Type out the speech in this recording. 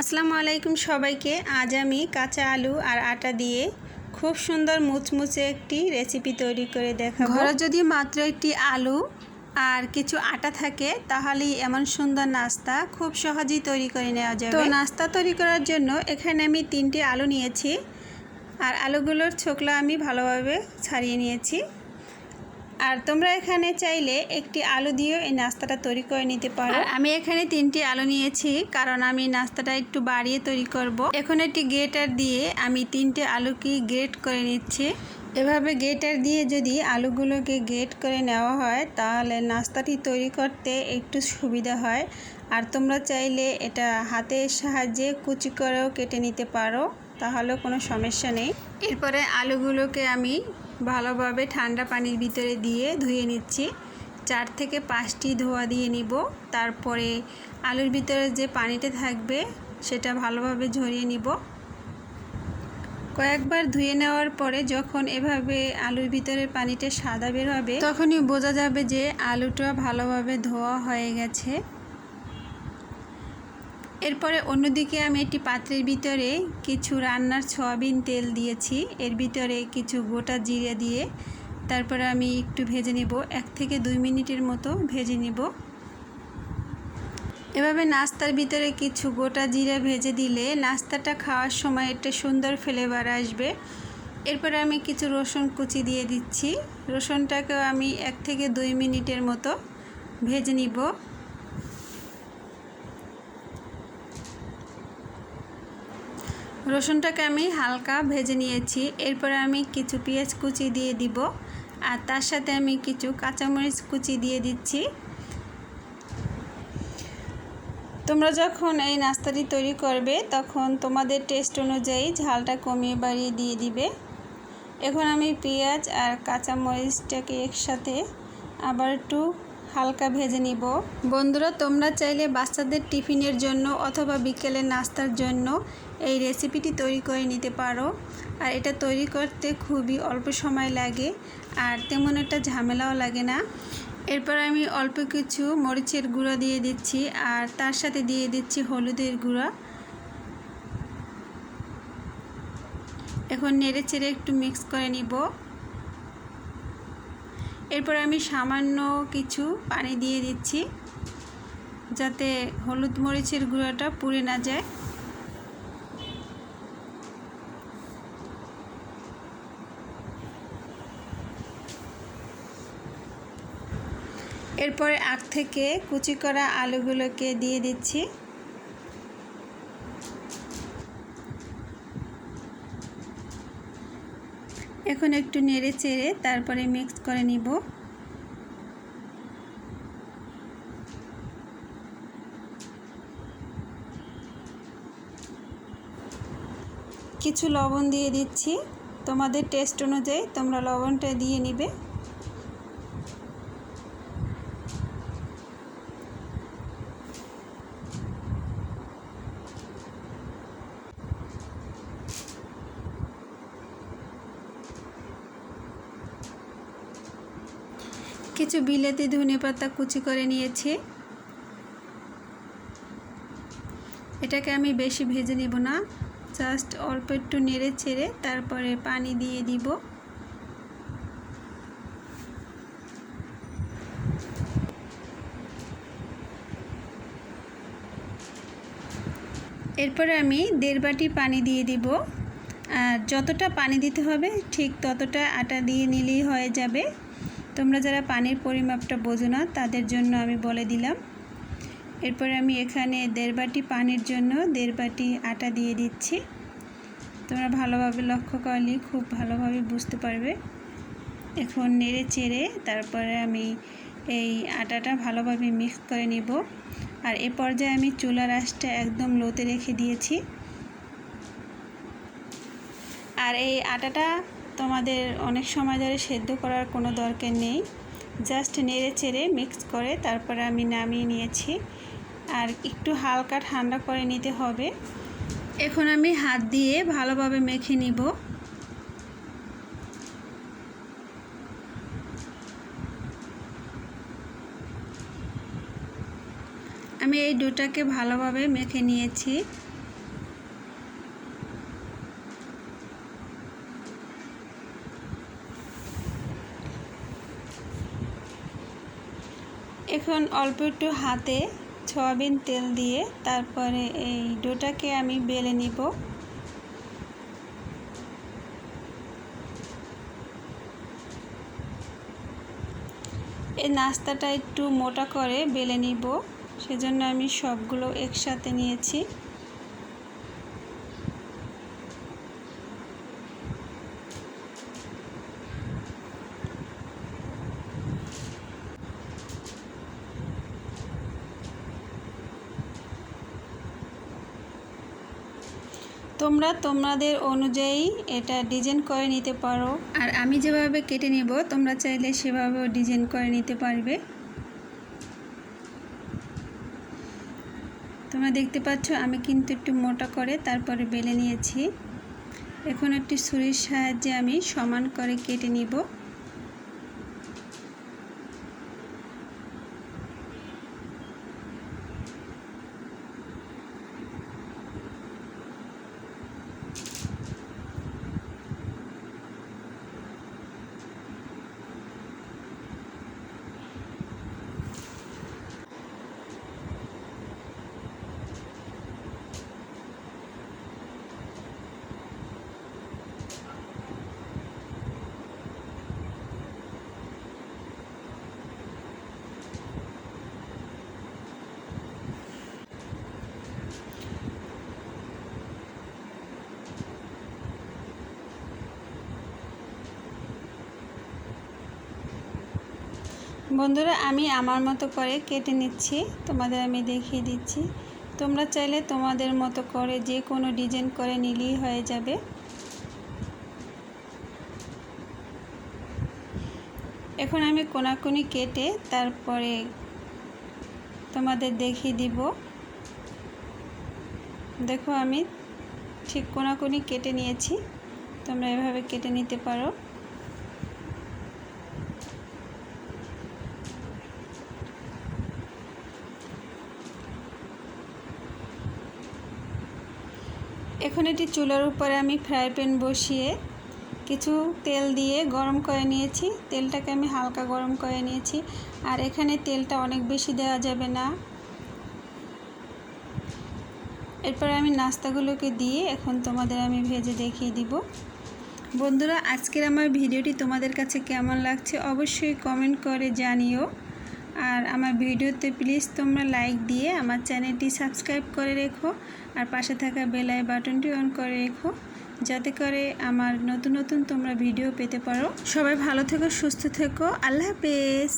আসসালামু আলাইকুম সবাইকে। আজ আমি কাঁচা আলু আর আটা দিয়ে খুব সুন্দর মুচমুচে একটি রেসিপি তৈরি করে দেখাবো। ঘরে যদি মাত্র একটি আলু আর কিছু আটা থাকে তাহলেই এমন সুন্দর নাস্তা খুব সহজেই তৈরি করে নেওয়া যাবে। তো নাস্তা তৈরি করার জন্য এখানে আমি তিনটি আলু নিয়েছি আর আলুগুলোর ছোকলা আমি ভালোভাবে ছাড়িয়ে নিয়েছি। আর তোমরা এখানে চাইলে একটি আলু দিয়েও এই নাস্তাটা তৈরি করে নিতে পারো। আমি এখানে তিনটি আলু নিয়েছি, কারণ আমি নাস্তাটা একটু বাড়িয়ে তৈরি করব। এখন একটি গ্রেটার দিয়ে আমি তিনটে আলুকে গ্রেট করে নিচ্ছি। এভাবে গ্রেটার দিয়ে যদি আলুগুলোকে গ্রেট করে নেওয়া হয়, তাহলে নাস্তাটি তৈরি করতে একটু সুবিধা হয়। আর তোমরা চাইলে এটা হাতের সাহায্যে কুচি করেও কেটে নিতে পারো, তাহলেও কোনো সমস্যা নেই। এরপরে আলুগুলোকে আমি ভালোভাবে ঠান্ডা পানির ভিতরে দিয়ে ধুয়ে নিচ্ছি। চার থেকে পাঁচটি ধোয়া দিয়ে নিব। তারপরে আলুর ভিতরে যে পানিটা থাকবে, সেটা ভালোভাবে ঝরিয়ে নিব। কয়েকবার ধুয়ে নেওয়ার পরে যখন এভাবে আলুর ভিতরে পানিটা সাদা বের হবে, তখনই বোঝা যাবে যে আলুটা ভালোভাবে ধোয়া হয়ে গেছে। এরপরে অন্যদিকে আমি একটি পাত্রের ভিতরে কিছু রান্নার সয়াবিন তেল দিয়েছি। এর ভিতরে কিছু গোটা জিরে দিয়ে তারপরে আমি একটু ভেজে নেব। এক থেকে দুই মিনিটের মতো ভেজে নেব। এভাবে নাস্তার ভিতরে কিছু গোটা জিরা ভেজে দিলে নাস্তাটা খাওয়ার সময় একটা সুন্দর ফ্লেভার আসবে। এরপরে আমি কিছু রসুন কুচি দিয়ে দিচ্ছি। রসুনটাকেও আমি এক থেকে দুই মিনিটের মতো ভেজে নিব। রসুনটাকে আমি হালকা ভেজে নিয়েছি। এরপরে আমি কিছু পেঁয়াজ কুচি দিয়ে দিব। আর তার সাথে আমি কিছু কাঁচামরিচ কুচি দিয়ে দিচ্ছি। তোমরা যখন এই নাস্তাটি তৈরি করবে, তখন তোমাদের টেস্ট অনুযায়ী ঝালটা কমিয়ে বাড়িয়ে দিয়ে দিবে। এখন আমি পেঁয়াজ আর কাঁচামরিচটাকে একসাথে আবার একটু হালকা ভেজে নিব। বন্ধুরা, তোমরা চাইলে বাচ্চাদের টিফিনের জন্য অথবা বিকেলে নাস্তার জন্য এই রেসিপিটি তৈরি করে নিতে পারো। আর এটা তৈরি করতে খুবই অল্প সময় লাগে আর তেমন একটা ঝামেলাও লাগে না। এরপর আমি অল্প কিছু মরিচের গুঁড়া দিয়ে দিচ্ছি আর তার সাথে দিয়ে দিচ্ছি হলুদের গুঁড়া। এখন নেড়ে চেড়ে একটু মিক্স করে নিব। এরপর আমি সামান্য কিছু পানি দিয়ে দিচ্ছি, যাতে হলুদ মরিচের গুঁড়োটা পুড়ে না যায়। এরপরে আগ থেকে কুচি করা আলুগুলোকে দিয়ে দিচ্ছি। এখন একটু নেড়ে চেড়ে তারপরে মিক্স করে নিব। কিছু লবণ দিয়ে দিচ্ছি। তোমাদের টেস্ট অনুযায়ী তোমরা লবণটা দিয়ে নিবে। কিছু বিলেতি ধনে পাতা কুচি করে নিয়েছি। এটাকে আমি বেশি ভেজে নিব না। জাস্ট অল্প একটু নেড়ে ছেড়ে তারপরে পানি দিয়ে দিব। এরপরে আমি দেড় বাটি পানি দিয়ে দিব। যতটা পানি দিতে হবে ঠিক ততটা আটা দিয়ে নিলেই হয়ে যাবে। তোমরা যারা পানির পরিমাপটা বোঝো না, তাদের জন্য আমি বলে দিলাম। এরপরে আমি এখানে দেড় বাটি পানির জন্য দেড় বাটি আটা দিয়ে দিচ্ছি। তোমরা ভালোভাবে লক্ষ্য করলে খুব ভালোভাবে বুঝতে পারবে। এখন নেড়ে চেড়ে তারপরে আমি এই আটাটা ভালোভাবে মিক্স করে নিব। আর এ পর্যায়ে আমি চুলার আঁচটা একদম লোতে রেখে দিয়েছি। আর এই আটাটা তোমাদের অনেক সময় ধরে সেদ্ধ করার কোনো দরকার নেই। জাস্ট নেড়ে চেড়ে মিক্স করে তারপরে আমি নামিয়ে নিয়েছি। আর একটু হালকা ঠান্ডা করে নিতে হবে। এখন আমি হাত দিয়ে ভালোভাবে মেখে নিব। আমি এই ডোটাকে ভালোভাবে মেখে নিয়েছি। এখন অল্প একটু হাতে সয়াবিন তেল দিয়ে তারপরে এই ডোটাকে আমি বেলে নিব। এই নাস্তাটা একটু মোটা করে বেলে নিব, সেজন্য আমি সবগুলো একসাথে নিয়েছি। তোমরা তোমাদের অনুযায়ী এটা ডিজাইন করে নিতে পারো। আর আমি যেভাবে কেটে নেব, তোমরা চাইলে সেভাবেও ডিজাইন করে নিতে পারবে। তোমরা দেখতে পাচ্ছ, আমি কিন্তু একটু মোটা করে তারপরে বেলে নিয়েছি। এখন একটি ছুরির সাহায্যে আমি সমান করে কেটে নিব। বন্ধুরা, আমি আমার মতো করে কেটে নিচ্ছি। তোমাদের আমি দেখিয়ে দিচ্ছি। তোমরা চাইলে তোমাদের মতো করে যে কোনো ডিজাইন করে নিলেই হয়ে যাবে। এখন আমি কোনাকুনি কেটে তারপরে তোমাদের দেখিয়ে দিব। দেখো, আমি ঠিক কোনাকুনি কেটে নিয়েছি। তোমরা এভাবে কেটে নিতে পারো। এখন এটি চুলার উপরে আমি ফ্রাই প্যান বসিয়ে কিছু তেল দিয়ে গরম করে নিয়েছি। তেলটাকে আমি হালকা গরম করে নিয়েছি। আর এখানে তেলটা অনেক বেশি দেওয়া যাবে না। এরপর আমি নাস্তাগুলোকে দিয়ে এখন তোমাদের আমি ভেজে দেখিয়ে দিব। বন্ধুরা, আজকের আমার ভিডিওটি তোমাদের কাছে কেমন লাগছে অবশ্যই কমেন্ট করে জানিও। আর আমার ভিডিওতে প্লিজ তোমরা লাইক দিয়ে আমার চ্যানেলটি সাবস্ক্রাইব করে রেখো আর পাশে থাকা বেলায় বাটনটি অন করে রেখো যাতে করে আমার নতুন নতুন তোমরা ভিডিও পেতে পারো। সবাই ভালো থেকো, সুস্থ থেকো। আল্লাহ হাফেজ।